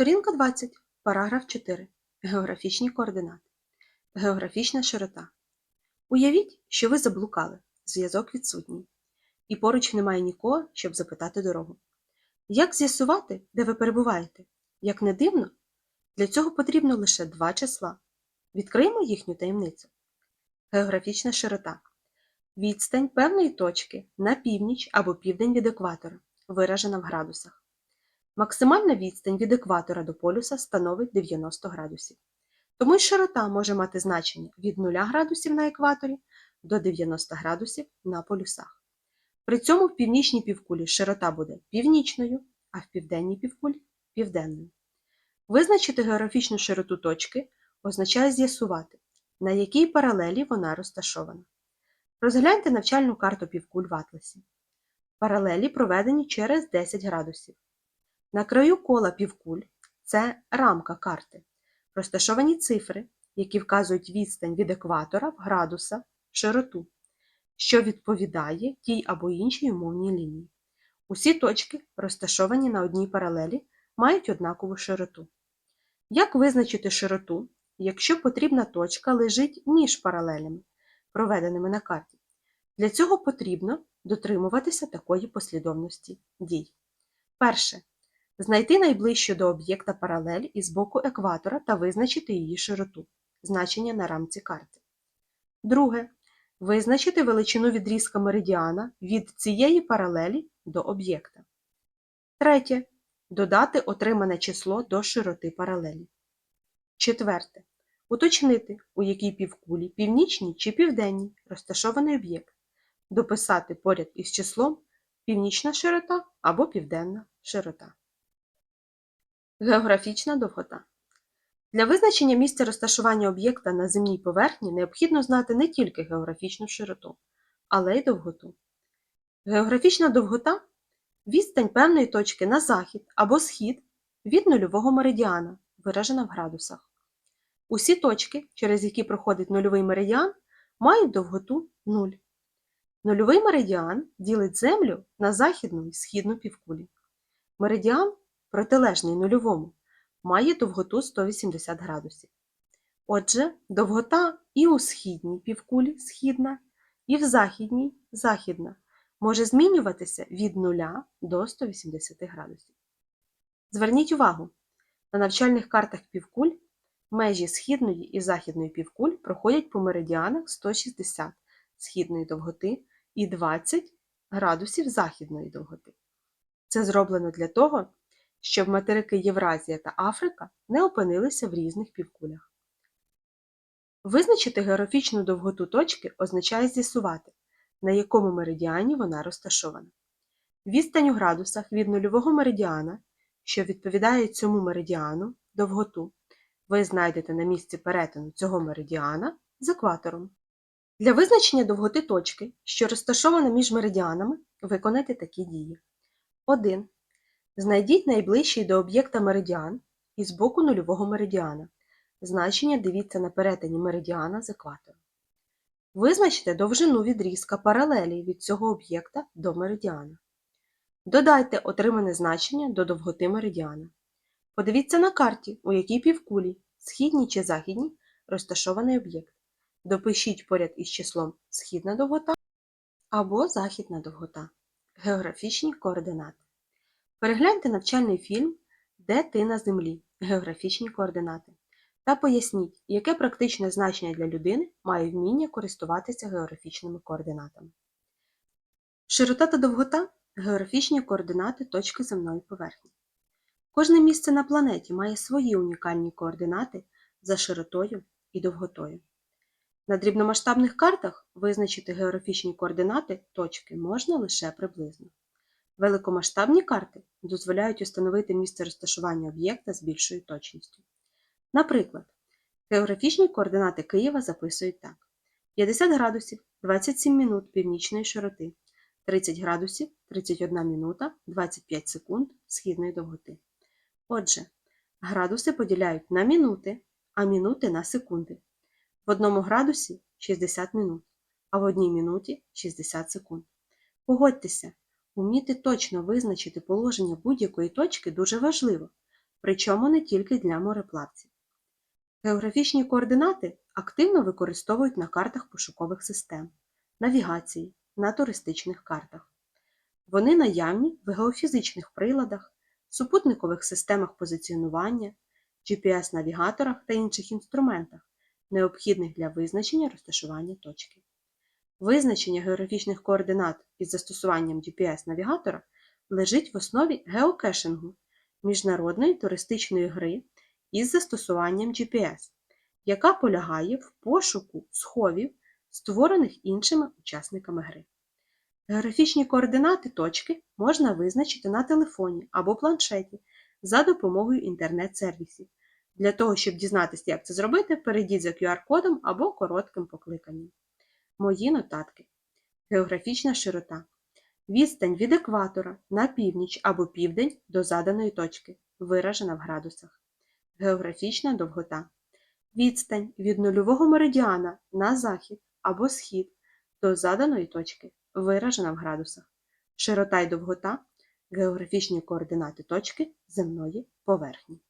Сторінка 20, параграф 4. Географічні координати. Географічна широта. Уявіть, що ви заблукали, зв'язок відсутній, і поруч немає нікого, щоб запитати дорогу. Як з'ясувати, де ви перебуваєте? Як не дивно, для цього потрібно лише два числа. Відкриємо їхню таємницю. Географічна широта. Відстань певної точки на північ або південь від екватора, виражена в градусах. Максимальна відстань від екватора до полюса становить 90 градусів. Тому й широта може мати значення від 0 градусів на екваторі до 90 градусів на полюсах. При цьому в північній півкулі широта буде північною, а в південній півкулі південною. Визначити географічну широту точки означає з'ясувати, на якій паралелі вона розташована. Розгляньте навчальну карту півкуль в атласі. Паралелі проведені через 10 градусів. На краю кола півкуль це рамка карти, розташовані цифри, які вказують відстань від екватора в градусах, широту, що відповідає тій або іншій умовній лінії. Усі точки, розташовані на одній паралелі, мають однакову широту. Як визначити широту, якщо потрібна точка лежить між паралелями, проведеними на карті? Для цього потрібно дотримуватися такої послідовності дій. Перше. Знайти найближчу до об'єкта паралель із боку екватора та визначити її широту, значення на рамці карти. Друге. Визначити величину відрізка меридіана від цієї паралелі до об'єкта. Третє. Додати отримане число до широти паралелі. Четверте. Уточнити, у якій півкулі, північній чи південній розташований об'єкт. Дописати поряд із числом північна широта або південна широта. Географічна довгота. Для визначення місця розташування об'єкта на земній поверхні необхідно знати не тільки географічну широту, але й довготу. Географічна довгота відстань певної точки на захід або схід від нульового меридіана, виражена в градусах. Усі точки, через які проходить нульовий меридіан, мають довготу 0. Нульовий меридіан ділить Землю на західну і східну півкулі. Меридіан, протилежний нульовому, має довготу 180 градусів. Отже, довгота і у східній півкулі східна, і в західній західна може змінюватися від 0 до 180 градусів. Зверніть увагу, на навчальних картах півкуль межі східної і західної півкуль проходять по меридіанах 160 східної довготи і 20 градусів західної довготи. Це зроблено для того, щоб материки Євразія та Африка не опинилися в різних півкулях. Визначити географічну довготу точки означає з'ясувати, на якому меридіані вона розташована. Відстань у градусах від нульового меридіана, що відповідає цьому меридіану, довготу, ви знайдете на місці перетину цього меридіана з екватором. Для визначення довготи точки, що розташована між меридіанами, виконайте такі дії. 1. Знайдіть найближчий до об'єкта меридіан із боку нульового меридіана. Значення дивіться на перетині меридіана з екватором. Визначте довжину відрізка паралелі від цього об'єкта до меридіана. Додайте отримане значення до довготи меридіана. Подивіться на карті, у якій півкулі, східній чи західній, розташований об'єкт. Допишіть поряд із числом східна довгота або західна довгота. Географічні координати. Перегляньте навчальний фільм Де ти на землі? Географічні координати та поясніть, яке практичне значення для людини має вміння користуватися географічними координатами. Широта та довгота географічні координати точки земної поверхні. Кожне місце на планеті має свої унікальні координати за широтою і довготою. На дрібномасштабних картах визначити географічні координати точки можна лише приблизно. Великомасштабні карти дозволяють установити місце розташування об'єкта з більшою точністю. Наприклад, географічні координати Києва записують так: 50 градусів 27 минут північної широти, 30 градусів 31 минута 25 секунд східної довготи. Отже, градуси поділяють на мінути, а мінути на секунди. В одному градусі 60 минут, а в одній минуті 60 секунд. Погодьтеся, уміти точно визначити положення будь-якої точки дуже важливо, причому не тільки для мореплавців. Географічні координати активно використовують на картах пошукових систем, навігації, на туристичних картах. Вони наявні в геофізичних приладах, супутникових системах позиціонування, GPS-навігаторах та інших інструментах, необхідних для визначення розташування точки. Визначення географічних координат із застосуванням GPS-навігатора лежить в основі геокешингу міжнародної туристичної гри із застосуванням GPS, яка полягає в пошуку сховів, створених іншими учасниками гри. Географічні координати точки можна визначити на телефоні або планшеті за допомогою інтернет-сервісів. Для того, щоб дізнатися, як це зробити, перейдіть за QR-кодом або коротким покликанням. Мої нотатки. Географічна широта. Відстань від екватора на північ або південь до заданої точки, виражена в градусах. Географічна довгота. Відстань від нульового меридіана на захід або схід до заданої точки, виражена в градусах. Широта й довгота географічні координати точки земної поверхні.